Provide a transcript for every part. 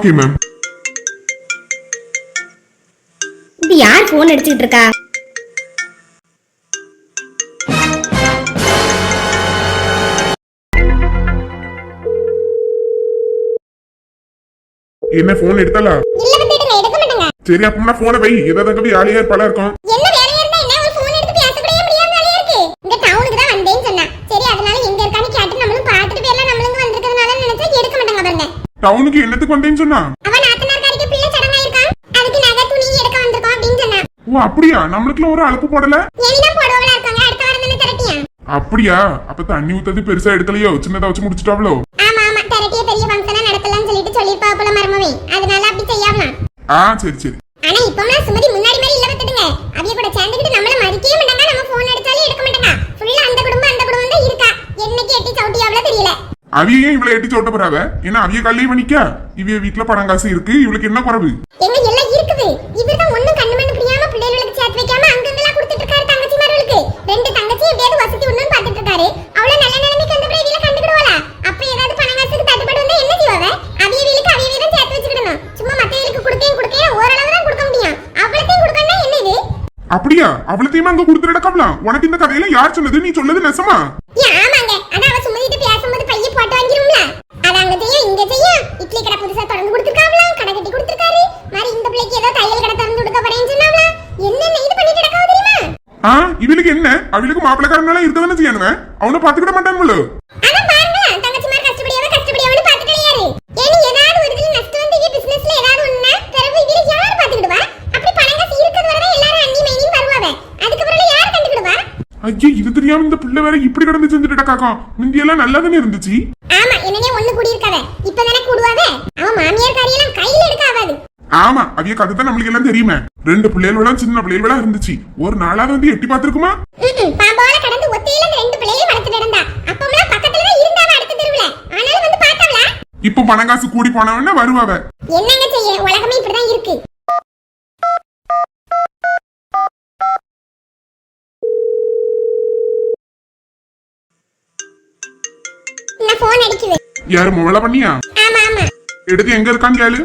Okay ma'am இது யார் phone அடிச்சுக்கிட்டு இருக்கா? என்ன போன் எடுத்தலா இல்ல வந்துடுங்க எடுக்க மாட்டேங்க. சரி அப்படின்னா போனை வை. ஏதாவது அங்க போய் ஆளியா இருப்பாளா இருக்கும் என்ன வேலையா இருந்தா என்ன ஒரு ஃபோன் எடுத்து பேச கூட முடியாத வேலையா இருக்கு இங்க டவுனுக்கு தான் வந்தேன்னு சொன்னா சரி அதனால எங்க இருக்கான்னு கேட்டு நம்மளும் பார்த்துட்டு போயிடலாம் நம்மளும் வந்திருக்கிறதுனால நினைச்சா எடுக்க மாட்டாங்க பாருங்க டவுனுக்கு என்னத்துக்கு வந்தேன்னு சொன்னா? ஓ அப்படியா? நம்மளுக்குலாம் ஒரு அலுப்பு போடல? அப்படியா? அப்ப தண்ணி ஊத்தது பெருசா எடுக்கலையோ? சின்னதா வச்சு முடிச்சிட்டாவளோ? ஆ சரி சரி. ஆனா இப்போலாம் சுமதி முன்னாடி மாதிரி இல்ல விட்டுடுங்க அவிய கூட சேர்ந்துக்கிட்டு நம்மள மதிக்கவே மாட்டாங்க. நம்ம போன் அடிச்சாலும் எடுக்க மாட்டாங்க. ஃபுல்லா அந்த குடும்பம் அந்த குடும்பம் தான் இருக்கா. என்னைக்கு எட்டி சவுட்டியாவளோ தெரியல. அவிய ஏன் இவ்வளவு எட்டி சொட்ட போறாவ? ஏன்னா அவிய கல்லையும் பண்ணிக்கா இவிய வீட்டுல பணம் காசு இருக்கு இவளுக்கு என்ன குறைவு? எங்க எல்லாம் இருக்குது? இவர்தான் ஒண்ணும் கண்ணு மண்ணு பிடியாம பிள்ளைகளுக்கு சேர்த்து வைக்காம அங்கங்கெல்லாம் கொடுத்துட்டு இருக்காரு தங்கச்சி மார்களுக்கு ரெண்டு தங்கச்சி எப்படியாவது வசதி ஒண்ணுன்னு பாத்துட்டு இருக்காரு அவ்வளவு நல்ல நிலைமைக்கு வந்த பிறகு இவள கண்டுக்கிடுவாளா அப்ப ஏதாவது பணம் காசுக்கு தட்டுப்பாடு வந்தா என்ன செய்வாவ? அவிய வீலுக்கு அவிய வீதம் சேர்த்து வச்சுக்கிடணும். சும்மா மத்தவங்களுக்கு கொடுக்கேன் கொடுக்கேன் ஓரளவு தான் கொடுக்க முடியும். அவ்வளத்தையும் கொடுக்கணும்னா என்ன இது? அப்படியா? அவளத்தையுமா அங்க கொடுத்துட கமலாம் உனக்கு இந்த கதையில யார் சொன்னது? நீ சொன்னது நெசமா? ஆமாங்க ஆனா அவ சுமதிட்டு பேசும்போது பைய போட்டு வாங்கிரும்ல அது செய்யும் இட்லி கடை புதுசா திறந்து கொடுத்துருக்காங்களாம் கடை கட்டி கொடுத்துருக்காரு. மாதிரி இந்த பிள்ளைக்கு ஏதோ தையல் கடை திறந்து கொடுக்க போறேன்னு சொன்னாங்களா? என்னென்ன இது பண்ணிட்டு நடக்காவ தெரியுமா? ஆ இவளுக்கு என்ன? அவளுக்கு மாப்பிள்ளக்காரனால இருக்க தானே செய்யணுங்க அவனை பாத்துக்கிட மாட்டானுங்களோ ஐயே இது தெரியாம இந்த பிள்ளை வேற இப்படி கடந்து செஞ்சுட்டு காக்கம் முந்தியெல்லாம் நல்லா தானே இருந்துச்சு ஆமா என்னனே ஒண்ணு கூடி இருக்காவ இப்பதானே கூடுவாவ அவன் மாமியார் காரியெல்லாம் கையில எடுக்க ஆகாது ஆமா அவிய கதை தான் நம்மளுக்கு எல்லாம் தெரியுமே. ரெண்டு பிள்ளைகளோட சின்ன பிள்ளைகளா இருந்துச்சு. ஒரு நாளாவது வந்து எட்டி பார்த்திருக்குமா? ம்ம். பாம்பால கடந்து ஒத்தையில அந்த ரெண்டு பிள்ளைகளையும் வளர்த்துட்டு இருந்தா அப்பமெல்லாம் பக்கத்துல தான் இருந்தாவ அடுத்த தெருவுல. ஆனாலும் வந்து பார்த்தாவளா? இப்போ பணம் காசு கூடி போனவன வருவாவ. என்னங்க செய்ய? உலகமே இப்படிதான் இருக்கு. நான் போன் அடிக்குது. யாரு முவளை பண்ணியா? ஆமா ஆமா. எடுத்து எங்க இருக்கான்னு கேளு.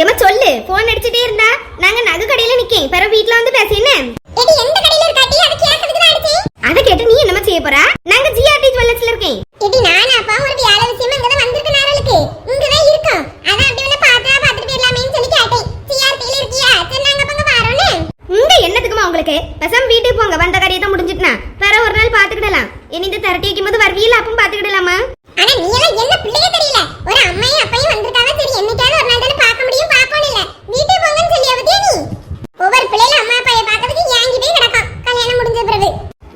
ஏமா சொல்லு. போன் அடிச்சிட்டே இருந்தா நாங்க நகை கடையில நிக்கேன். பிறகு வீட்ல வந்து பேச என்ன? எடி எந்த கடையில இருக்காட்டி? அது கேட்கறதுக்கு தான் அடிச்சேன். அதை கேட்டு நீ என்னமா செய்ய போறா நாங்க ஜிஆர்டி ஜுவல்லர்ஸ்ல இருக்கேன் எடி நான் அப்பா ஒரு வேலை விஷயமா இங்க தான் வந்திருக்க நேரலுக்கு இங்க தான் இருக்கோம் அதான் அப்படி வந்து பார்த்தா பார்த்துட்டு போயிடலாமேன்னு சொல்லி கேட்டேன் சிஆர்டில இருக்கியா சரி நாங்க அப்ப அங்க வரோன்னு இங்க என்னத்துக்குமா உங்களுக்கு பேசாம வீட்டுக்கு போங்க வந்த காரியத்தை முடிஞ்சிட்டுனா வேற ஒரு நாள் பாத்துக்கிடலாம் இனி இந்த திரட்டி வைக்கும் போது வருவீல அப்பவும் பாத்துக்கிடலாமா ஆனா நீ எல்லாம் என்ன பிள்ளையே தெரியல ஒரு அம்மையும் அப்பையும் வந்திருக்காங்க சரி என்னைக்காவது ஒரு நாள் தானே பார்க்க முடியும் பாப்போம் இல்ல வீட்டுக்கு போங்கன்னு சொல்லி அவதியா நீ ஒவ்வொரு பிள்ளைல அம்மா அப்பாயை பார்க்கறதுக்கு ஏங்கிட்டே கிடக்கும் கல்யாணம் முடிஞ்ச பிறகு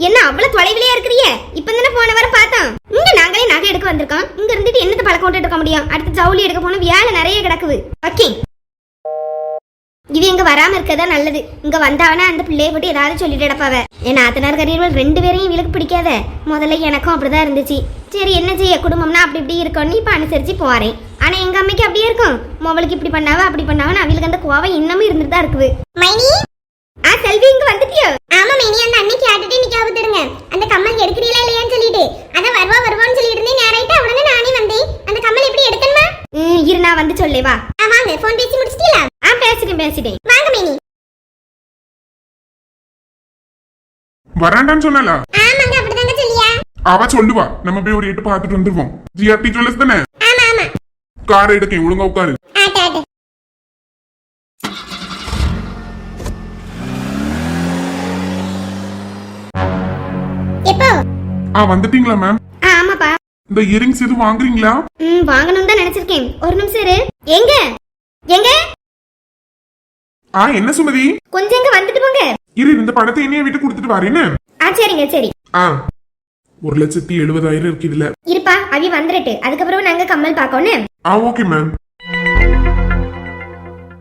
என்ன அவ்வளவு தொலைவிலே இருக்கிறிய இப்ப தானே போன வர பார்த்தோம் இங்க நாங்களே நகை எடுக்க வந்திருக்கோம் இங்க இருந்துட்டு என்னத்த பழக்கம் விட்டு எடுக்க முடியும் அடுத்து ஜவுளி எடுக்க போன வேலை நிறைய கிடக்குது ஓகே இது எங்க வராம இருக்கதா நல்லது. இங்க வந்தாவனா அந்த பிள்ளைய போட்டு ஏதாவது சொல்லிட்டு கிடப்பாவ என் நாத்தனார் கரியர்கள் ரெண்டு பேரையும் இவளுக்கு பிடிக்காத. முதல்ல எனக்கும் அப்படிதான் இருந்துச்சு. சரி என்ன செய்ய? குடும்பம்னா அப்படி இப்படி இருக்கும்னு இப்ப அனுசரிச்சு போறேன். ஆனா எங்க அம்மைக்கு அப்படியே இருக்கும். மொபைலுக்கு இப்படி பண்ணாவ அப்படி பண்ணாவன்னு அவளுக்கு அந்த கோவம் இன்னமும் இருந்துட்டு தான் இருக்குது. மைனி? ஆ செல்வி இங்க வந்துட்டியோ? ஆமா மைனி அந்த அண்ணன் கேட்டுட்டு நிக்க விட்டுடுங்க அந்த கம்மல் எடுக்கிறீங்களா இல்லையான்னு சொல்லிட்டு அதான் வருவா வருவான்னு சொல்லிட்டு இருந்தேன் நேராயிட்டு அவனுங்க நானே வந்தேன் அந்த கம்மல் எப்படி எடுக்கணுமா ம், இரு நான் வந்து சொல்லே வா ஆ, வாங்க போன் பேசி முடிச்சிட்டீங்களா ஆ பேசிட்டேன் பேசிட்டேன் வாங்க மைனி வராண்டான்னு சொன்னாலா ஆமாங்க அப்படிதாங்க சொல்லியா? அவ சொல்லுவா நம்ம போய் ஒரு எட்டு பார்த்துட்டு வந்துருவோம். ஜிஆர்டி ஜுவல்லர்ஸ் தானே? ஆமா ஆமா. கார் எடுக்கேன் ஒழுங்கா உட்காரு. ஆ வந்துட்டீங்களா மேம் ஆமாப்பா. இந்த இயரிங்ஸ் எதுவும் வாங்குறீங்களா? ம் வாங்கணும் தான் நினைச்சிருக்கேன். ஒரு நிமிஷம் இரு. எங்க? எங்க? ஆ என்ன சுமதி? கொஞ்சம் இங்க வந்துட்டு போங்க. இரு இந்த பணத்தை என்னைய விட்டு கொடுத்துட்டு வரேன்னு ஆ சரிங்க சரி. ஆ. ஒரு லட்சத்தி எழுபதாயிரம் இருக்கு இதுல. இருப்பா அவி வந்துடட்டு அதுக்கப்புறம் நாங்க கம்மல் பார்க்கணும் ஆ ஓகே மேம்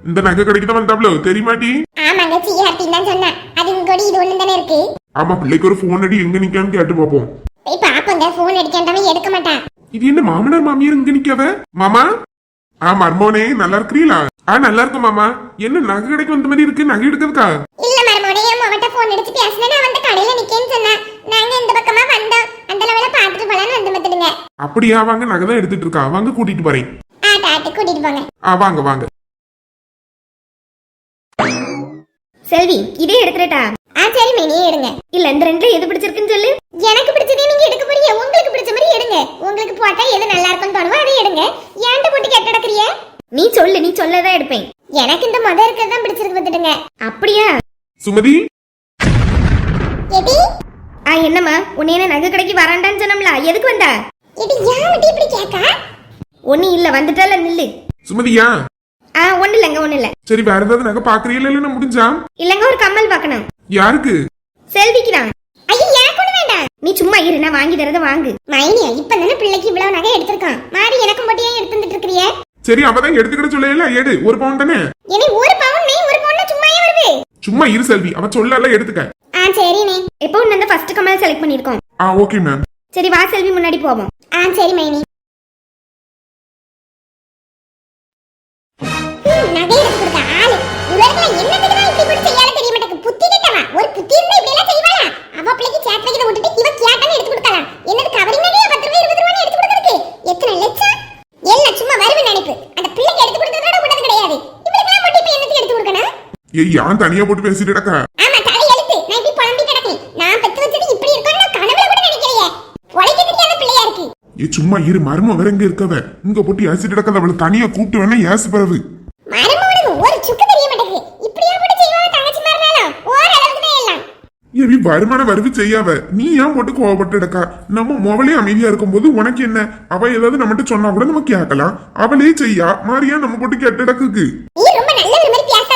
இந்த நகை கடைக்கு தான் வந்தாப்ளோ தெரியுமாட்டி ஆமாங்க சிஆர்டி தான் சொன்னேன். அது உங்க கூட இது ஒண்ணு தானே இருக்கு? ஆமா பிள்ளைக்கு ஒரு போன் அடி எங்க நிக்கான்னு கேட்டு பாப்போம். போய் பாப்போங்க போன் அடிக்காண்டவன் எடுக்க மாட்டான். இது என்ன மாமனார் மாமியார் இங்க நிக்காவ மாமா? ஆ மர்மோனே நல்லா இருக்கிறீங்களா ஆ நல்லா இருக்கும் மாமா. என்ன நகை கடைக்கு வந்த மாதிரி இருக்கு? நகை எடுக்கிறதுக்கா? இல்ல மறுபடியும் என் மகட்ட போன் அடிச்சு பேசினா நான் வந்து கடையில நிக்கேன்னு சொன்னேன். நாங்க இந்த பக்கமா வந்தோம். அந்த லெவல பாத்துட்டு போலான்னு வந்து மத்துடுங்க அப்படியா வாங்க நகை தான் எடுத்துட்டு இருக்கா? வாங்க கூட்டிட்டு போறேன். ஆட்டு ஆட்டு கூட்டிட்டு போங்க. ஆ வாங்க வாங்க. செல்வி இதே எடுத்துட்டா ஆ சரி மைனி எடுங்க. இல்ல இந்த ரெண்டுல எது பிடிச்சிருக்குன்னு சொல்லு. எனக்கு பிடிச்சதே நீங்க எடுக்க போறீங்க. உங்களுக்கு பிடிச்ச மாதிரி எடுங்க. உங்களுக்கு போட்டா எது நல்லா இருக்கும்னு தோணுமோ அதை எடுங்க. ஏன்ட்ட போட்டு கெட்ட நடக்கறிய? நீ சொல்லு நீ சொல்லதான் எடுப்பேன். எனக்கு இந்த முத இருக்கிறது தான் பிடிச்சிருக்கு பார்த்துடுங்க அப்படியா? சுமதி? எடி? ஆ என்னம்மா? உன்னை என்ன நகை கடைக்கு வராண்டான்னு சொன்னோம்ல எதுக்கு வந்தா? எடி விட்டு இப்படி கேட்கா ஒண்ணு இல்ல வந்துட்டால நில்லு. சுமதியா ஆ ஒண்ணு இல்லங்க ஒண்ணு இல்ல சரி வேற ஏதாவது நகை பாக்குறீங்களா இல்ல முடிஞ்சா? இல்லங்க ஒரு கம்மல் பார்க்கணும் யாருக்கு? செல்விக்கு தான். ஐயோ எனக்கு ஒண்ணு வேண்டாம். நீ சும்மா இரு நான் வாங்கி தரத வாங்கு. மைனியா இப்ப தானே பிள்ளைக்கு இவ்வளவு நகை எடுத்திருக்கான். மாறி எனக்கும் மட்டும் ஏன் எடுத்து வந்துட்டு இருக்கிறிய? சரி அவதான் எடுத்துக்கிட சொல்லல எடு. ஒரு பவுன் தானே? இனி ஒரு பவுன் நீ ஒரு பவுன் சும்மாயே வருது. சும்மா இரு செல்வி. அவ சொல்லல எடுத்துக்க. ஆ சரி நீ. எப்போ ஒன்று அந்த ஃபர்ஸ்ட் கமல் செலக்ட் பண்ணிருக்கோம் ஆ ஓகே மேம் சரி வா செல்வி முன்னாடி போவோம். ஆ சரி மைனி. ஏய் யான் தனியா போட்டு பேசிட்டு கிடக்க? ஆமா தலை எழுத்து. நான் இப்படி புலம்பி கிடக்கேன். நான் பெத்து வச்சது இப்படி இருக்கும்னு நான் கனவுல கூட நினைக்கலையே. பொழைக்க தெரியாத பிள்ளையா இருக்கு. ஏ சும்மா இரு. மர்மம் வேற இருக்கவ. இங்க போட்டு ஏசிட்டு கிடக்கத அவளை தனியா கூப்பிட்டு வேணா ஏசு பிறகு. மரமவனுக்கு ஒரு சுக்கு தெரிய மாட்டேங்குது. இப்படியா போட்டு செய்வாங்க தங்கச்சி மாறினாலும் ஓரளவுக்கு தான் எல்லாம் ஏவி வருமான வருவி செய்யாவ நீ ஏன் போட்டு கோவப்பட்டு கிடக்கா? நம்ம மொபைலே அமைதியா இருக்கும்போது உனக்கு என்ன? அவ ஏதாவது நம்மகிட்ட சொன்னா கூட நம்ம கேட்கலாம். அவளே செய்யா. மாறியா நம்ம போட்டு கெட்ட நீ ரொம்ப நல்ல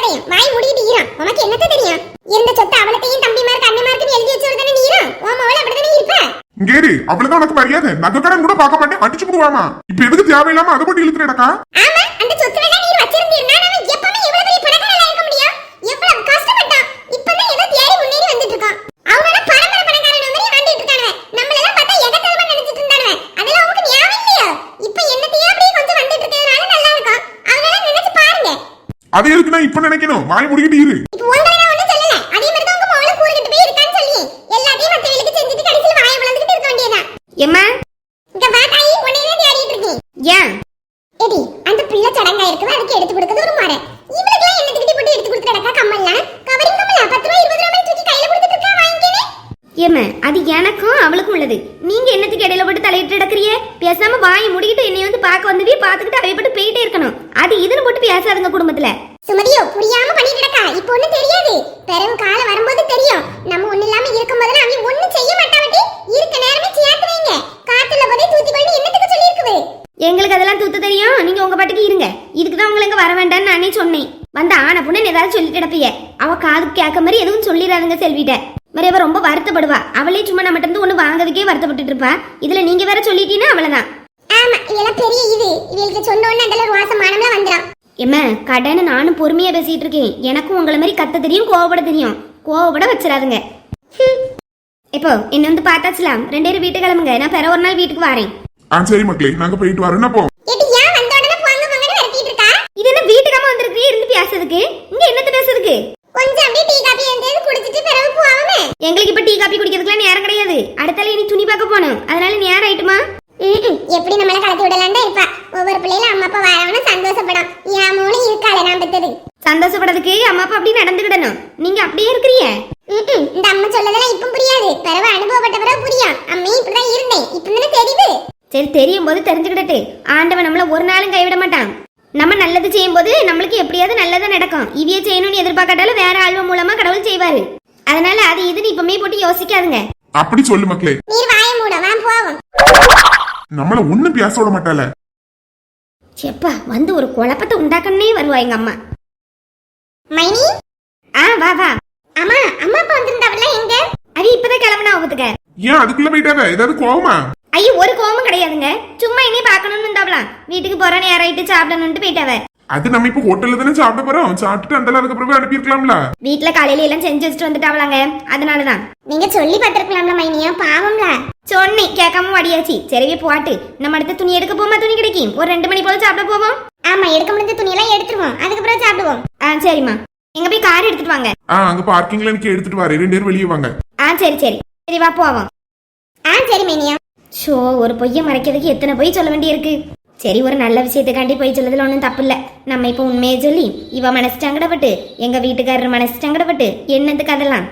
பேசாதையும் வாய் மூடிட்டு ஈரம் உனக்கு என்னத்த தெரியும்? இருந்த சொத்து அவளத்தையும் தம்பிமாருக்கு அண்ணமாருக்கு எழுதி வச்சவர் தானே நீரும் உன் மவள அப்படிதானே இருப்ப? இங்கேரு அவ்வளவுதான் உனக்கு மரியாதை. நகைக்கடன் கூட பார்க்க மாட்டேன். அடிச்சு போடுவாமா. இப்ப எதுக்கு தேவையில்லாம அதை போட்டு இழுத்துட்டு கிடக்கா? ஆமா அந்த சொத்து வேணா நீர் வச்சிருந்தீர்னா நாம எப்பவுமே எவ்வளவு பெரிய பணக்காரனா இருக்க முடியும் எவ்வளவு கஷ்டப்பட்டான் இப்பதான் ஏதோ தேடி முன்னேறி வந்துட்டு இருக்கான் அவனோட பரம்பரை பணக்காரன் மாதிரி ஆண்டிட்டு இருக்கானுவ நம்மள எல்லாம் பார்த்தா எகத்தனமா நினைச்சிட்டு இருந்தானுவ அதெல்லாம் உங்களுக்கு ஞாபகம் இல்லையா இப்ப என்னத்தையே அப்படியே கொஞ்சம் வந்துட்டு இருக்கிறதுனால நல்லா இருக்கும் அவனெல்லாம் நினைச்சு பாருங்க அது எதுக்கு நான் இப்ப நினைக்கணும்? வாய் முடிக்கிட்டு இரு. இப்ப உங்களை நான் ஒண்ணும் சொல்லல அதே மாதிரி தான் உங்க மவள கூறுகிட்டு போய் இருக்கான்னு சொல்லி எல்லாத்தையும் மத்தவங்களுக்கு செஞ்சுட்டு கடைசியில வாயை வளர்ந்துகிட்டு இருக்க வேண்டியதா எம்மா இங்க வா தாயி உன்னையே தேடிட்டு இருக்கேன் ஏன் எடி அந்த பிள்ளை சடங்கா இருக்குது அதுக்கு எடுத்து கொடுக்கிறது ஒரு முறை இவளுக்குலாம் என்னத்துக்கிட்ட போட்டு எடுத்து கொடுத்து கிடக்கா கம்மல்லாம் கவரிங் கம்மலா பத்து ரூபாய் இருபது ரூபாய் தூக்கி கையில கொடுத்துட்டு இருக்கா வாங்கிக்கனே ஏம்மா அது எனக்கும் அவளுக்கும் உள்ளது. நீங்க என்னத்துக்கு இடையில போட்டு தலையிட்டு கிடக்குறிய பேசாம வாயை முடிக்கிட்டு என்னை வந்து பார்க்க வந்தவே பார்த்துக்கிட்டு அவை போட்டு போயிட்டே இருக்கணும். அது இதுன்னு போட்டு பேசாதுங்க குடும்பத்துல. சுமதியோ புரியாம பண்ணிட்டு கிடக்கா இப்போ ஒண்ணும் தெரியாது. பிறகு காலம் வரும்போது தெரியும். நம்ம ஒண்ணு இல்லாம இருக்கும் போதுல அவன் ஒண்ணும் செய்ய மாட்டாவட்டி இருக்க நேரமே சேர்த்து வைங்க. காத்துல போதே தூத்தி போய் என்னத்துக்கு சொல்லி இருக்குது எங்களுக்கு அதெல்லாம் தூத்து தெரியும். நீங்க உங்க பாட்டுக்கு இருங்க. இதுக்கு தான் உங்களை இங்க வர வேண்டாம்னு நானே சொன்னேன். வந்த ஆன பொண்ணு ஏதாவது சொல்லி கிடப்பிய. அவ காது கேட்க மாதிரி எதுவும் சொல்லிடாதுங்க செல்விட்ட. வருத்தப்படுவா அவளே சும்மா நம்மகிட்ட இருந்து ஒண்ணு வாங்குறதுக்கே வருத்தப்பட்டுட்டு இருப்பா. இதுல நீங்க வேற சொல்லிட்டீங்கன்னா அவ்வளவுதான் ஆமா இதெல்லாம் பெரிய இது. இவளுக்கு சொன்ன உடனே அந்த ஒரு வாசம் மானம்லாம் வந்துடும் எம்ம கடன்னு நானும் பொறுமையா பேசிட்டு இருக்கேன். எனக்கும் உங்களை மாதிரி கத்த தெரியும் கோவப்பட தெரியும். கோவப்பட வச்சிடாதுங்க. இப்போ என்ன வந்து பார்த்தாச்சுலாம். ரெண்டு பேரும் வீட்டுக்கு கிளம்புங்க. நான் பிற ஒரு நாள் வீட்டுக்கு வரேன். ஆ சரி மக்களே நாங்க போயிட்டு வரோம். போ எடி ஏன் வந்த உடனே போங்க போங்கன்னு விரட்டிட்டு இருக்கா இது என்ன வீட்டுக்காம வந்திருக்கு இருந்து பேசுறதுக்கு இங்க என்னத்த பேசுறதுக்கு கொஞ்சம் அப்படியே டீ காபி எந்தாவது குடிச்சிட்டு பிறகு போவாமே எங்களுக்கு இப்ப டீ காப்பி குடிக்கிறதுக்குலாம் நேரம் கிடையாது அடுத்தால இனி துணி பார்க்க போகணும் அதனால நேரம் ஆயிட்டுமா ம்ம். எப்படி நம்மள கலத்தி விடலாம் தான் இருப்பா ஒவ்வொரு பிள்ளைகளும் அம்மா அப்பா வரவனும் சந்தோஷப்படும் என் மூணு இருக்காளே நான் பெத்தது சந்தோஷப்படுறதுக்கு அம்மா அப்பா அப்படி நடந்துக்கிடணும் நீங்க அப்படியே இருக்கிறீங்க ம்ம். இந்த அம்மா சொல்லதெல்லாம் இப்ப புரியாது பிறகு அனுபவப்பட்ட பிறகு புரியும் இப்படிதான் இருந்தேன். இப்ப தானே தெரியுது? சரி தெரியும் போது தெரிஞ்சுக்கிடட்டு. ஆண்டவன் நம்மள ஒரு நாளும் கைவிட மாட்டான். நம்ம நல்லது செய்யும் போது நம்மளுக்கு எப்படியாவது நல்லதா நடக்கும். இவைய செய்யணும்னு எதிர்பார்க்காட்டாலும் வேற ஆழ்வு மூலமா கடவுள் செய்வாரு. அதனால அது இதுன்னு இப்பமே போட்டு யோசிக்காதுங்க. அப்படி சொல்லு மக்களே. நீர் வாய மூட வா போவோம். நம்மள ஒண்ணும் பேச விட மாட்டாள. செப்பா வந்து ஒரு குழப்பத்தை உண்டாக்கணுன்னே வருவா எங்க அம்மா. மைனி? ஆ வா வா. அம்மா அம்மா அப்பா வந்திருந்தாவெல்லாம் எங்க? அது இப்பதான் கிளம்புனா ஆபத்துக்க. ஏன் அதுக்குள்ள போயிட்டாவ? ஏதாவது கோவமா? ஐயோ ஒரு கோவமும் கிடையாதுங்க. சும்மா இனி பார்க்கணும்னு இருந்தாவலாம் வீட்டுக்கு போற நேரம் ஆயிட்டு சாப்பிடணும்ட்டு போயிட்டாவ. அது நம்ம இப்ப ஹோட்டல்ல தானே சாப்பிட போறோம். சாப்பிட்டுட்டு அந்த அதுக்கப்புறமே அனுப்பியிருக்கலாம்ல. வீட்டுல காலையில எல்லாம் செஞ்சு வச்சுட்டு வந்துட்டாவலாங்க அதனாலதான். நீங்க சொல்லி பார்த்திருக்கலாம்ல மைனியா. பாவம்ல. சொன்னேன் கேட்காம வடியாச்சு. சரிவே போட்டு. நம்ம அடுத்த துணி எடுக்க போமா? துணி கிடைக்கும். ஒரு ரெண்டு மணி போல சாப்பிட போவோம்? ஆமா எடுக்க முடிஞ்ச துணியெல்லாம் எடுத்துருவோம். அதுக்கப்புறம் சாப்பிடுவோம். ஆ சரிம்மா. எங்க போய் கார் எடுத்துட்டு வாங்க. ஆ அங்க பார்க்கிங்ல எனக்கு எடுத்துட்டு வரேன். ரெண்டு பேரும் வெளியே வாங்க. ஆ சரி சரி. சரி வா போவோம். ஆ சரி மைனியா. ஷோ ஒரு பொய்யை மறைக்கிறதுக்கு எத்தனை பொய் சொல்ல வேண்டியிருக்கு? சரி ஒரு நல்ல விஷயத்துக்காண்டி போய் சொல்லதுல ஒன்றும் தப்பு இல்லை நம்ம இப்போ உண்மையை சொல்லி இவ மனசு சங்கடப்பட்டு எங்க வீட்டுக்காரர் மனசு சங்கடப்பட்டு என்னத்துக்கு அதெல்லாம்?